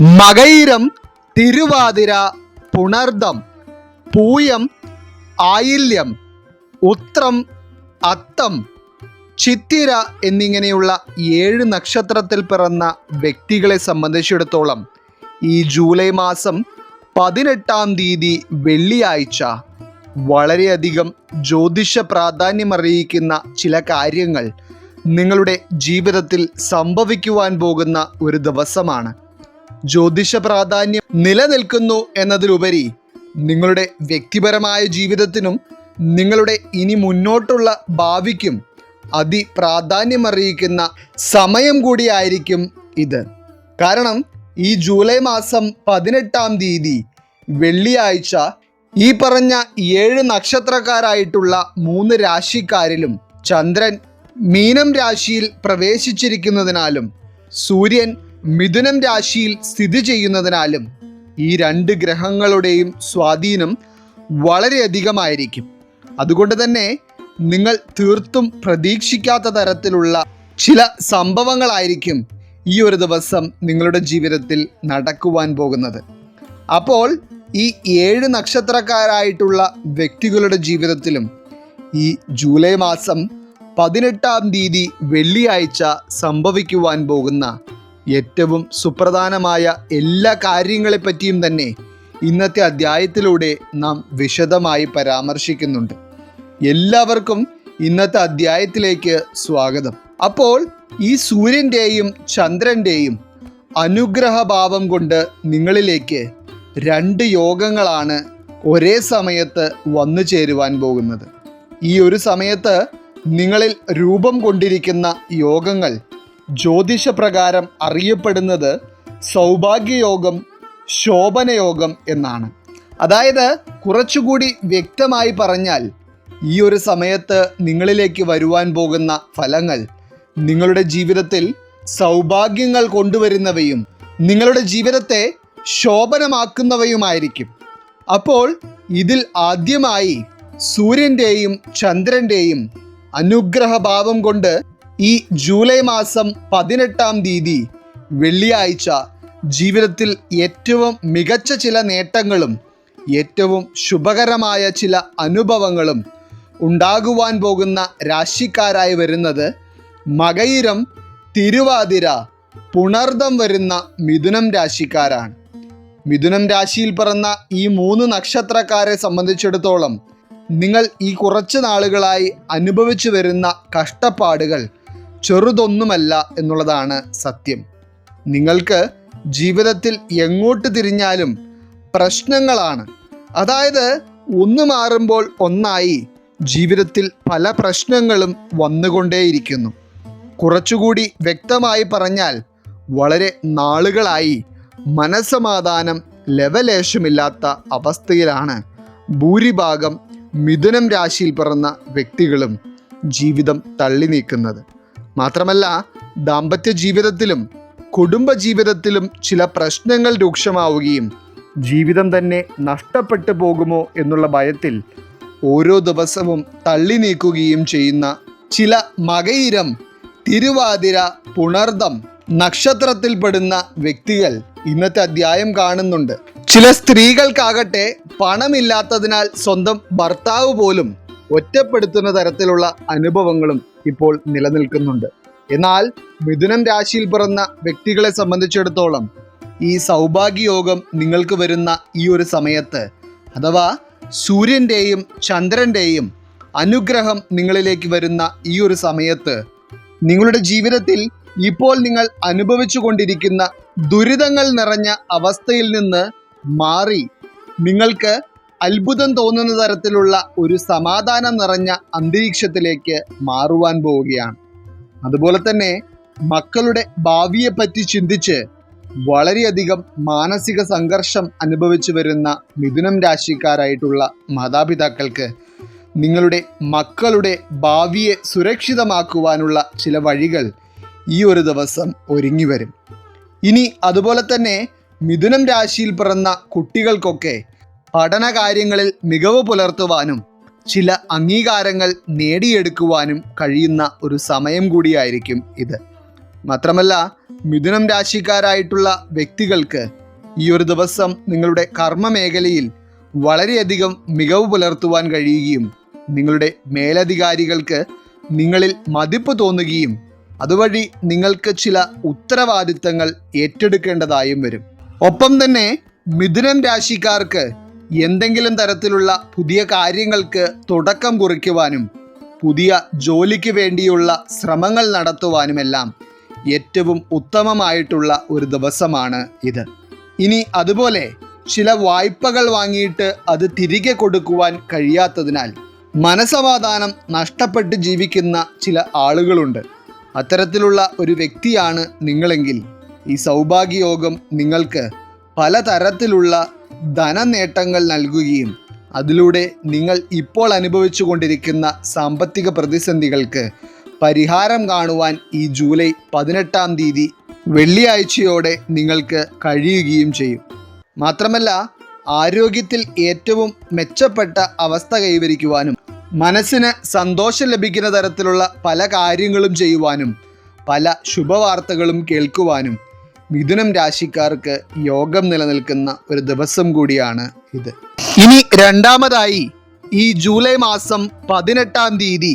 മകയിരം തിരുവാതിര പുണർദം പൂയം ആയില്യം ഉത്രം അത്തം ചിത്തിര എന്നിങ്ങനെയുള്ള ഏഴ് നക്ഷത്രത്തിൽ പിറന്ന വ്യക്തികളെ സംബന്ധിച്ചിടത്തോളം ഈ ജൂലൈ മാസം പതിനെട്ടാം തീയതി വെള്ളിയാഴ്ച വളരെയധികം ജ്യോതിഷ പ്രാധാന്യമറിയിക്കുന്ന ചില കാര്യങ്ങൾ നിങ്ങളുടെ ജീവിതത്തിൽ സംഭവിക്കുവാൻ പോകുന്ന ഒരു ദിവസമാണ്. ജ്യോതിഷ പ്രാധാന്യം നിലനിൽക്കുന്നു എന്നതിലുപരി നിങ്ങളുടെ വ്യക്തിപരമായ ജീവിതത്തിനും നിങ്ങളുടെ ഇനി മുന്നോട്ടുള്ള ഭാവിക്കും അതിപ്രാധാന്യമറിയിക്കുന്ന സമയം കൂടിയായിരിക്കും ഇത്. കാരണം ഈ ജൂലൈ മാസം പതിനെട്ടാം തീയതി വെള്ളിയാഴ്ച ഈ പറഞ്ഞ ഏഴ് നക്ഷത്രക്കാരായിട്ടുള്ള മൂന്ന് രാശിക്കാരിലും ചന്ദ്രൻ മീനം രാശിയിൽ പ്രവേശിച്ചിരിക്കുന്നതിനാലും സൂര്യൻ മിഥുനം രാശിയിൽ സ്ഥിതി ചെയ്യുന്നതിനാലും ഈ രണ്ട് ഗ്രഹങ്ങളുടെയും സ്വാധീനം വളരെയധികമായിരിക്കും. അതുകൊണ്ട് തന്നെ നിങ്ങൾ തീർത്തും പ്രതീക്ഷിക്കാത്ത തരത്തിലുള്ള ചില സംഭവങ്ങളായിരിക്കും ഈ ഒരു ദിവസം നിങ്ങളുടെ ജീവിതത്തിൽ നടക്കുവാൻ പോകുന്നത്. അപ്പോൾ ഈ ഏഴ് നക്ഷത്രക്കാരായിട്ടുള്ള വ്യക്തികളുടെ ജീവിതത്തിലും ഈ ജൂലൈ മാസം പതിനെട്ടാം തീയതി വെള്ളിയാഴ്ച സംഭവിക്കുവാൻ പോകുന്ന ഏറ്റവും സുപ്രധാനമായ എല്ലാ കാര്യങ്ങളെപ്പറ്റിയും തന്നെ ഇന്നത്തെ അധ്യായത്തിലൂടെ നാം വിശദമായി പരാമർശിക്കുന്നുണ്ട്. എല്ലാവർക്കും ഇന്നത്തെ അധ്യായത്തിലേക്ക് സ്വാഗതം. അപ്പോൾ ഈ സൂര്യന്റെയും ചന്ദ്രന്റെയും അനുഗ്രഹഭാവം കൊണ്ട് നിങ്ങളിലേക്ക് രണ്ട് യോഗങ്ങളാണ് ഒരേ സമയത്ത് വന്നു ചേരുവാൻ പോകുന്നത്. ഈ ഒരു സമയത്ത് നിങ്ങളിൽ രൂപം കൊണ്ടിരിക്കുന്ന യോഗങ്ങൾ ജ്യോതിഷപ്രകാരം അറിയപ്പെടുന്നത് സൗഭാഗ്യയോഗം ശോഭനയോഗം എന്നാണ്. അതായത് കുറച്ചുകൂടി വ്യക്തമായി പറഞ്ഞാൽ ഈ ഒരു സമയത്ത് നിങ്ങളിലേക്ക് വരുവാൻ പോകുന്ന ഫലങ്ങൾ നിങ്ങളുടെ ജീവിതത്തിൽ സൗഭാഗ്യങ്ങൾ കൊണ്ടുവരുന്നവയും നിങ്ങളുടെ ജീവിതത്തെ ശോഭനമാക്കുന്നവയുമായിരിക്കും. അപ്പോൾ ഇതിൽ ആദ്യമായി സൂര്യന്റെയും ചന്ദ്രന്റെയും അനുഗ്രഹഭാവം കൊണ്ട് ഈ ജൂലൈ മാസം പതിനെട്ടാം തീയതി വെള്ളിയാഴ്ച ജീവിതത്തിൽ ഏറ്റവും മികച്ച ചില നേട്ടങ്ങളും ഏറ്റവും ശുഭകരമായ ചില അനുഭവങ്ങളും ഉണ്ടാകുവാൻ പോകുന്ന രാശിക്കാരായി വരുന്നത് മകയിരം തിരുവാതിര പുണർദം വരുന്ന മിഥുനം രാശിക്കാരാണ്. മിഥുനം രാശിയിൽ പിറന്ന ഈ മൂന്ന് നക്ഷത്രക്കാരെ സംബന്ധിച്ചിടത്തോളം നിങ്ങൾ ഈ കുറച്ച് നാളുകളായി അനുഭവിച്ചു വരുന്ന കഷ്ടപ്പാടുകൾ ചെറുതൊന്നുമല്ല എന്നുള്ളതാണ് സത്യം. നിങ്ങൾക്ക് ജീവിതത്തിൽ എങ്ങോട്ട് തിരിഞ്ഞാലും പ്രശ്നങ്ങളാണ്. അതായത് ഒന്ന് മാറുമ്പോൾ ഒന്നായി ജീവിതത്തിൽ പല പ്രശ്നങ്ങളും വന്നുകൊണ്ടേയിരിക്കുന്നു. കുറച്ചുകൂടി വ്യക്തമായി പറഞ്ഞാൽ വളരെ നാളുകളായി മനസമാധാനം ലവലേശമില്ലാത്ത അവസ്ഥയിലാണ് ഭൂരിഭാഗം മിഥുനം രാശിയിൽ പിറന്ന വ്യക്തികളും ജീവിതം തള്ളി നീക്കുന്നത് മാത്രമല്ല ദാമ്പത്യ ജീവിതത്തിലും കുടുംബ ജീവിതത്തിലും ചില പ്രശ്നങ്ങൾ രൂക്ഷമാവുകയും ജീവിതം തന്നെ നഷ്ടപ്പെട്ടു പോകുമോ എന്നുള്ള ഭയത്തിൽ ഓരോ ദിവസവും തള്ളി നീക്കുകയും ചെയ്യുന്ന ചില മകയിരം തിരുവാതിര പുണർദം നക്ഷത്രത്തിൽപ്പെടുന്ന വ്യക്തികൾ ഇന്നത്തെ അധ്യായം കാണുന്നുണ്ട്. ചില സ്ത്രീകൾക്കാകട്ടെ പണമില്ലാത്തതിനാൽ സ്വന്തം ഭർത്താവ് പോലും ഒറ്റപ്പെടുത്തുന്ന തരത്തിലുള്ള അനുഭവങ്ങളും ഇപ്പോൾ നിലനിൽക്കുന്നുണ്ട്. എന്നാൽ മിഥുനം രാശിയിൽ പിറന്ന വ്യക്തികളെ സംബന്ധിച്ചിടത്തോളം ഈ സൗഭാഗ്യയോഗം നിങ്ങൾക്ക് വരുന്ന ഈ ഒരു സമയത്ത് അഥവാ സൂര്യന്റെയും ചന്ദ്രന്റെയും അനുഗ്രഹം നിങ്ങളിലേക്ക് വരുന്ന ഈ ഒരു സമയത്ത് നിങ്ങളുടെ ജീവിതത്തിൽ ഇപ്പോൾ നിങ്ങൾ അനുഭവിച്ചു കൊണ്ടിരിക്കുന്ന ദുരിതങ്ങൾ നിറഞ്ഞ അവസ്ഥയിൽ നിന്ന് മാറി നിങ്ങൾക്ക് അത്ഭുതം തോന്നുന്ന തരത്തിലുള്ള ഒരു സമാധാനം നിറഞ്ഞ അന്തരീക്ഷത്തിലേക്ക് മാറുവാൻ പോവുകയാണ്. അതുപോലെ തന്നെ മക്കളുടെ ഭാവിയെപ്പറ്റി ചിന്തിച്ച് വളരെയധികം മാനസിക സംഘർഷം അനുഭവിച്ചു വരുന്ന മിഥുനം രാശിക്കാരായിട്ടുള്ള മാതാപിതാക്കൾക്ക് നിങ്ങളുടെ മക്കളുടെ ഭാവിയെ സുരക്ഷിതമാക്കുവാനുള്ള ചില വഴികൾ ഈ ഒരു ദിവസം ഒരുങ്ങി വരും. ഇനി അതുപോലെ തന്നെ മിഥുനം രാശിയിൽ പിറന്ന കുട്ടികൾക്കൊക്കെ പഠന കാര്യങ്ങളിൽ മികവ് പുലർത്തുവാനും ചില അംഗീകാരങ്ങൾ നേടിയെടുക്കുവാനും കഴിയുന്ന ഒരു സമയം കൂടിയായിരിക്കും ഇത്. മാത്രമല്ല മിഥുനം രാശിക്കാരായിട്ടുള്ള വ്യക്തികൾക്ക് ഈ ഒരു ദിവസം നിങ്ങളുടെ കർമ്മ മേഖലയിൽ വളരെയധികം മികവ് പുലർത്തുവാൻ കഴിയുകയും നിങ്ങളുടെ മേലധികാരികൾക്ക് നിങ്ങളിൽ മതിപ്പ് തോന്നുകയും അതുവഴി നിങ്ങൾക്ക് ചില ഉത്തരവാദിത്തങ്ങൾ ഏറ്റെടുക്കേണ്ടതായും വരും. ഒപ്പം തന്നെ മിഥുനം രാശിക്കാർക്ക് എന്തെങ്കിലും തരത്തിലുള്ള പുതിയ കാര്യങ്ങൾക്ക് തുടക്കം കുറിക്കുവാനും പുതിയ ജോലിക്ക് വേണ്ടിയുള്ള ശ്രമങ്ങൾ നടത്തുവാനുമെല്ലാം ഏറ്റവും ഉത്തമമായിട്ടുള്ള ഒരു ദിവസമാണ് ഇത്. ഇനി അതുപോലെ ചില വായ്പകൾ വാങ്ങിയിട്ട് അത് തിരികെ കൊടുക്കുവാൻ കഴിയാത്തതിനാൽ മനസമാധാനം നഷ്ടപ്പെട്ട് ജീവിക്കുന്ന ചില ആളുകളുണ്ട്. അത്തരത്തിലുള്ള ഒരു വ്യക്തിയാണ് നിങ്ങളെങ്കിൽ ഈ സൗഭാഗ്യയോഗം നിങ്ങൾക്ക് പലതരത്തിലുള്ള ധനനേട്ടങ്ങൾ നൽകുകയും അതിലൂടെ നിങ്ങൾ ഇപ്പോൾ അനുഭവിച്ചു കൊണ്ടിരിക്കുന്ന സാമ്പത്തിക പ്രതിസന്ധികൾക്ക് പരിഹാരം കാണുവാൻ ഈ ജൂലൈ പതിനെട്ടാം തീയതി വെള്ളിയാഴ്ചയോടെ നിങ്ങൾക്ക് കഴിയുകയും ചെയ്യും. മാത്രമല്ല ആരോഗ്യത്തിൽ ഏറ്റവും മെച്ചപ്പെട്ട അവസ്ഥ കൈവരിക്കുവാനും മനസ്സിന് സന്തോഷം ലഭിക്കുന്ന തരത്തിലുള്ള പല കാര്യങ്ങളും ചെയ്യുവാനും പല ശുഭവാർത്തകളും കേൾക്കുവാനും മിഥുനം രാശിക്കാർക്ക് യോഗം നിലനിൽക്കുന്ന ഒരു ദിവസം കൂടിയാണ് ഇത്. ഇനി രണ്ടാമതായി ഈ ജൂലൈ മാസം പതിനെട്ടാം തീയതി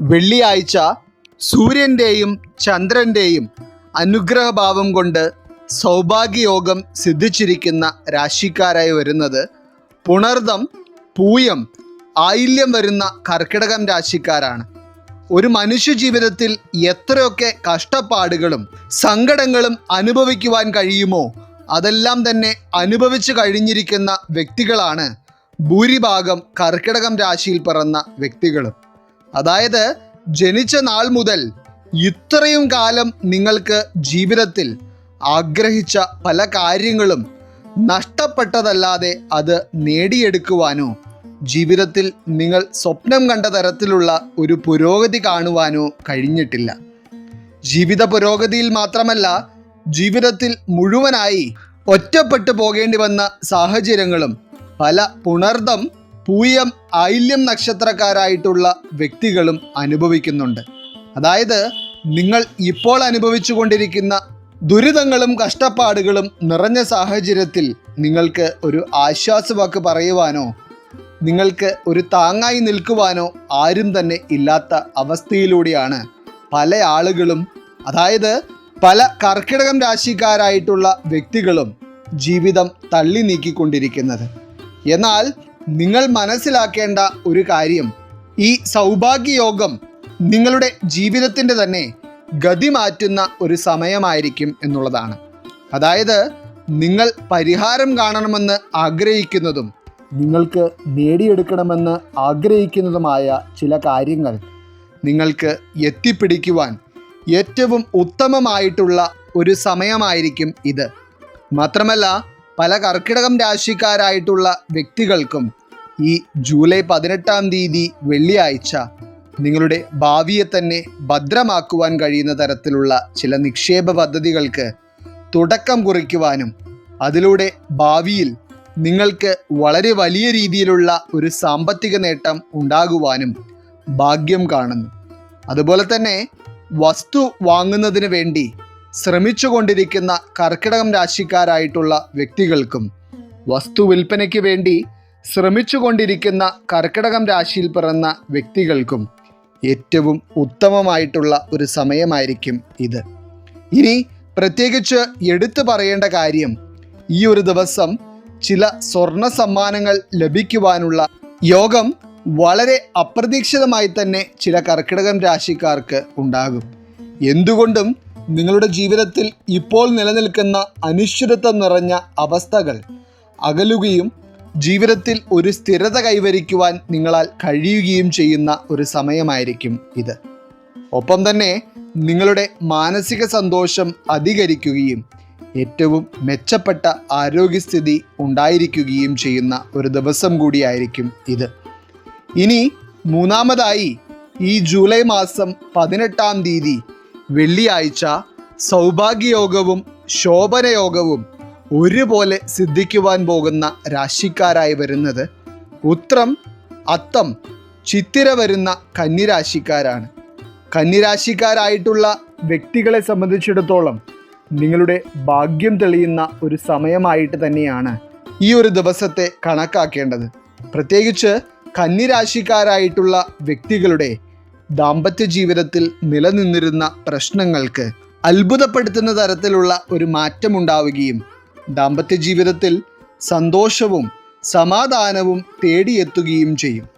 വെള്ളിയാഴ്ച സൂര്യന്റെയും ചന്ദ്രന്റെയും അനുഗ്രഹഭാവം കൊണ്ട് സൗഭാഗ്യയോഗം സിദ്ധിച്ചിരിക്കുന്ന രാശിക്കാരായി വരുന്നത് പുണർദം പൂയം ആയില്യം വരുന്ന കർക്കിടകം രാശിക്കാരാണ്. ഒരു മനുഷ്യ ജീവിതത്തിൽ എത്രയൊക്കെ കഷ്ടപ്പാടുകളും സങ്കടങ്ങളും അനുഭവിക്കുവാൻ കഴിയുമോ അതെല്ലാം തന്നെ അനുഭവിച്ചു കഴിഞ്ഞിരിക്കുന്ന വ്യക്തികളാണ് ഭൂരിഭാഗം കർക്കിടകം രാശിയിൽ പിറന്ന വ്യക്തികളും. അതായത് ജനിച്ച നാൾ മുതൽ ഇത്രയും കാലം നിങ്ങൾക്ക് ജീവിതത്തിൽ ആഗ്രഹിച്ച പല കാര്യങ്ങളും നഷ്ടപ്പെട്ടതല്ലാതെ അത് നേടിയെടുക്കുവാനോ ജീവിതത്തിൽ നിങ്ങൾ സ്വപ്നം കണ്ട തരത്തിലുള്ള ഒരു പുരോഗതി കാണുവാനോ കഴിഞ്ഞിട്ടില്ല. ജീവിത പുരോഗതിയിൽ മാത്രമല്ല ജീവിതത്തിൽ മുഴുവനായി ഒറ്റപ്പെട്ടു പോകേണ്ടി വന്ന സാഹചര്യങ്ങളും പല പുണർദം പൂയം ഐല്യം നക്ഷത്രക്കാരായിട്ടുള്ള വ്യക്തികളും അനുഭവിക്കുന്നുണ്ട്. അതായത് നിങ്ങൾ ഇപ്പോൾ അനുഭവിച്ചു കൊണ്ടിരിക്കുന്ന ദുരിതങ്ങളും കഷ്ടപ്പാടുകളും നിറഞ്ഞ സാഹചര്യത്തിൽ നിങ്ങൾക്ക് ഒരു ആശ്വാസവാക്ക് പറയുവാനോ നിങ്ങൾക്ക് ഒരു താങ്ങായി നിൽക്കുവാനോ ആരും തന്നെ ഇല്ലാത്ത അവസ്ഥയിലൂടെയാണ് പല ആളുകളും അതായത് പല കർക്കിടകം രാശിക്കാരായിട്ടുള്ള വ്യക്തികളും ജീവിതം തള്ളി നീക്കിക്കൊണ്ടിരിക്കുന്നത്. എന്നാൽ നിങ്ങൾ മനസ്സിലാക്കേണ്ട ഒരു കാര്യം ഈ സൗഭാഗ്യയോഗം നിങ്ങളുടെ ജീവിതത്തിന്റെ തന്നെ ഗതി മാറ്റുന്ന ഒരു സമയമായിരിക്കും എന്നുള്ളതാണ്. അതായത് നിങ്ങൾ പരിഹാരം കാണണമെന്ന് ആഗ്രഹിക്കുന്നതും നിങ്ങൾക്ക് നേടിയെടുക്കണമെന്ന് ആഗ്രഹിക്കുന്നതുമായ ചില കാര്യങ്ങൾ നിങ്ങൾക്ക് എത്തിപ്പിടിക്കുവാൻ ഏറ്റവും ഉത്തമമായിട്ടുള്ള ഒരു സമയമായിരിക്കും ഇത്. മാത്രമല്ല പല കർക്കിടകം രാശിക്കാരായിട്ടുള്ള വ്യക്തികൾക്കും ഈ ജൂലൈ പതിനെട്ടാം തീയതി വെള്ളിയാഴ്ച നിങ്ങളുടെ ഭാവിയെ തന്നെ ഭദ്രമാക്കുവാൻ കഴിയുന്ന തരത്തിലുള്ള ചില നിക്ഷേപ പദ്ധതികൾക്ക് തുടക്കം കുറിക്കുവാനും അതിലൂടെ ഭാവിയിൽ നിങ്ങൾക്ക് വളരെ വലിയ രീതിയിലുള്ള ഒരു സാമ്പത്തിക നേട്ടം ഉണ്ടാകുവാനും ഭാഗ്യം കാണുന്നു. അതുപോലെ തന്നെ വസ്തു വാങ്ങുന്നതിന് വേണ്ടി ശ്രമിച്ചു കൊണ്ടിരിക്കുന്ന കർക്കിടകം രാശിക്കാരായിട്ടുള്ള വ്യക്തികൾക്കും വസ്തു വിൽപ്പനയ്ക്ക് വേണ്ടി ശ്രമിച്ചു കൊണ്ടിരിക്കുന്ന കർക്കിടകം രാശിയിൽ പിറന്ന വ്യക്തികൾക്കും ഏറ്റവും ഉത്തമമായിട്ടുള്ള ഒരു സമയമായിരിക്കും ഇത്. ഇനി പ്രത്യേകിച്ച് എടുത്തു പറയേണ്ട കാര്യം ഈ ഒരു ദിവസം ചില സ്വർണ സമ്മാനങ്ങൾ ലഭിക്കുവാനുള്ള യോഗം വളരെ അപ്രതീക്ഷിതമായി തന്നെ ചില കർക്കിടകം രാശിക്കാർക്ക് ഉണ്ടാകും. എന്തുകൊണ്ടും നിങ്ങളുടെ ജീവിതത്തിൽ ഇപ്പോൾ നിലനിൽക്കുന്ന അനിശ്ചിതത്വം നിറഞ്ഞ അവസ്ഥകൾ അകലുകയും ജീവിതത്തിൽ ഒരു സ്ഥിരത കൈവരിക്കുവാൻ നിങ്ങളാൽ കഴിയുകയും ചെയ്യുന്ന ഒരു സമയമായിരിക്കും ഇത്. ഒപ്പം തന്നെ നിങ്ങളുടെ മാനസിക സന്തോഷം അധികരിക്കുകയും ഏറ്റവും മെച്ചപ്പെട്ട ആരോഗ്യസ്ഥിതി ഉണ്ടായിരിക്കുകയും ചെയ്യുന്ന ഒരു ദിവസം കൂടിയായിരിക്കും ഇത്. ഇനി മൂന്നാമതായി ഈ ജൂലൈ മാസം പതിനെട്ടാം തീയതി വെള്ളിയാഴ്ച സൗഭാഗ്യയോഗവും ശോഭനയോഗവും ഒരുപോലെ സിദ്ധിക്കുവാൻ പോകുന്ന രാശിക്കാരായി വരുന്നത് ഉത്രം അത്തം ചിത്തിര വരുന്ന കന്നിരാശിക്കാരാണ്. കന്നിരാശിക്കാരായിട്ടുള്ള വ്യക്തികളെ സംബന്ധിച്ചിടത്തോളം നിങ്ങളുടെ ഭാഗ്യം തെളിയുന്ന ഒരു സമയമായിട്ട് തന്നെയാണ് ഈ ഒരു ദിവസത്തെ കണക്കാക്കേണ്ടത്. പ്രത്യേകിച്ച് കന്നിരാശിക്കാരായിട്ടുള്ള വ്യക്തികളുടെ ദാമ്പത്യ ജീവിതത്തിൽ നിലനിന്നിരുന്ന പ്രശ്നങ്ങൾക്ക് അത്ഭുതപ്പെടുത്തുന്ന തരത്തിലുള്ള ഒരു മാറ്റമുണ്ടാവുകയും ദാമ്പത്യ ജീവിതത്തിൽ സന്തോഷവും സമാധാനവും തേടിയെത്തുകയും ചെയ്യും.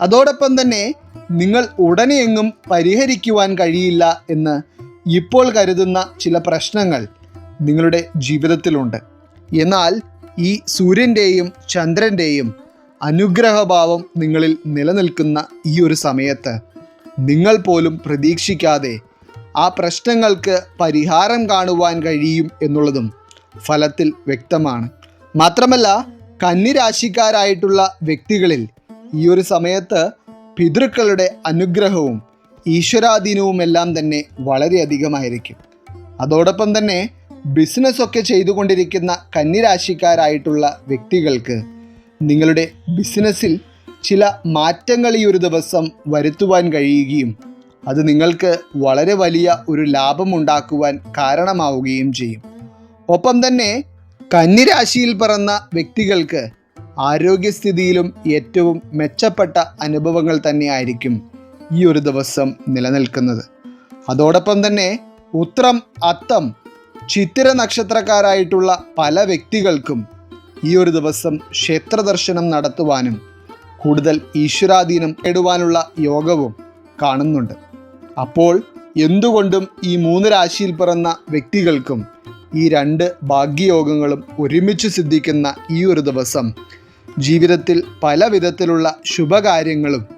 അതോടൊപ്പം തന്നെ നിങ്ങൾ ഉടനെയെങ്ങും പരിഹരിക്കുവാൻ കഴിയില്ല എന്ന് ഇപ്പോൾ കരുതുന്ന ചില പ്രശ്നങ്ങൾ നിങ്ങളുടെ ജീവിതത്തിലുണ്ട്. എന്നാൽ ഈ സൂര്യന്റെയും ചന്ദ്രന്റെയും അനുഗ്രഹഭാവം നിങ്ങളിൽ നിലനിൽക്കുന്ന ഈ ഒരു സമയത്ത് നിങ്ങൾ പോലും പ്രതീക്ഷിക്കാതെ ആ പ്രശ്നങ്ങൾക്ക് പരിഹാരം കാണുവാൻ കഴിയും എന്നുള്ളതും ഫലത്തിൽ വ്യക്തമാണ്. മാത്രമല്ല കന്നിരാശിക്കാരായിട്ടുള്ള വ്യക്തികളിൽ ഈ ഒരു സമയത്ത് പിതൃക്കളുടെ അനുഗ്രഹവും ഈശ്വരാധീനവും എല്ലാം തന്നെ വളരെയധികമായിരിക്കും. അതോടൊപ്പം തന്നെ ബിസിനസ് ഒക്കെ ചെയ്തുകൊണ്ടിരിക്കുന്ന കന്നിരാശിക്കാരായിട്ടുള്ള വ്യക്തികൾക്ക് നിങ്ങളുടെ ബിസിനസ്സിൽ ചില മാറ്റങ്ങൾ ഈ ഒരു ദിവസം വരുത്തുവാൻ കഴിയുകയും അത് നിങ്ങൾക്ക് വളരെ വലിയ ഒരു ലാഭം ലാഭമുണ്ടാക്കുവാൻ കാരണമാവുകയും ചെയ്യും. ഒപ്പം തന്നെ കന്നിരാശിയിൽ പിറന്ന വ്യക്തികൾക്ക് ആരോഗ്യസ്ഥിതിയിലും ഏറ്റവും മെച്ചപ്പെട്ട അനുഭവങ്ങൾ തന്നെയായിരിക്കും ഈ ഒരു ദിവസം നിലനിൽക്കുന്നത്. അതോടൊപ്പം തന്നെ ഉത്രം അത്തം ചിത്തിര നക്ഷത്രക്കാരായിട്ടുള്ള പല വ്യക്തികൾക്കും ഈ ഒരു ദിവസം ക്ഷേത്ര ദർശനം നടത്തുവാനും കൂടുതൽ ഈശ്വരാധീനം നേടുവാനുള്ള യോഗവും കാണുന്നുണ്ട്. അപ്പോൾ എന്തുകൊണ്ടും ഈ മൂന്ന് രാശിയിൽ പിറന്ന വ്യക്തികൾക്കും ഈ രണ്ട് ഭാഗ്യയോഗങ്ങളും ഒരുമിച്ച് സിദ്ധിക്കുന്ന ഈ ഒരു ദിവസം ജീവിതത്തിൽ പല വിധത്തിലുള്ള ശുഭകാര്യങ്ങളും